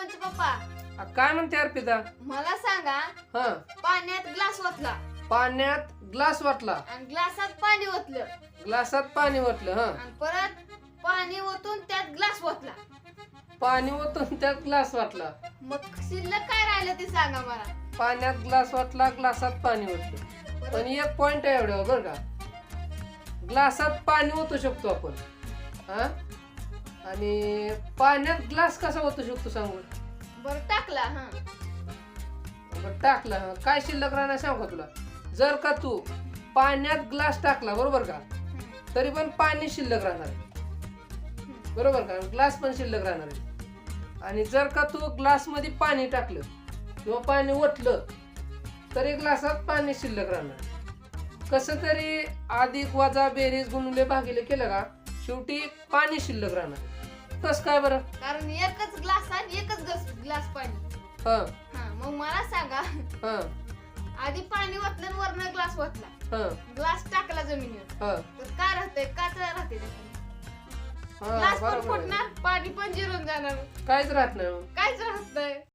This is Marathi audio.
पवनचे पप्पा? आ, काय म्हणते अर्पिता? मला सांगा हा. पाण्यात ग्लास ओतला. पाण्यात ग्लास वाटला आणि ग्लासात पाणी ओतलं. ग्लासात पाणी वाटलं हा. आणि परत पाणी ओतून त्यात ग्लास ओतला. पाणी ओतून त्यात ग्लास वाटला मग शिल्लक काय राहिलं ते सांगा मला. पाण्यात ग्लास वाटला ग्लासात पाणी ओतलं. पण एक पॉइंट आहे एवढं बरं का. ग्लासात पाणी ओतू शकतो आपण. हा? आणि पाण्यात ग्लास कसा ओतू शकतो सांगू बरं? टाकला हा. बरं टाकला हा. काय शिल्लक राहणार सांगू का तुला? जर का तू पाण्यात ग्लास टाकला बरोबर का? तरी पण पाणी शिल्लक राहणार आहे. बरोबर का? ग्लास पण शिल्लक राहणार आहे. आणि जर का तू ग्लासमध्ये पाणी टाकलं किंवा पाणी ओतलं तरी ग्लासात पाणी शिल्लक राहणार. कसं तरी अधिक वजा बेरीज गुणुले भागिले केलं का? शेवटी पाणी शिल्लक राहणार. कसं काय बरं? कारण एकच ग्लास आणि एकच ग्लास ग्लास पाणी. हा. हा मग मला सांगा. हा. आधी पाणी ओतलं वरनं ग्लास ओतला. हा. ग्लास टाकला जमिनीवर. हा. तर काय राहतंय? काचरा राहते हा ग्लास पण बरोबर आहे. फुटणार पाणी पण जिरून जाणार. काहीच राहत नाही मग. कायच राहतंय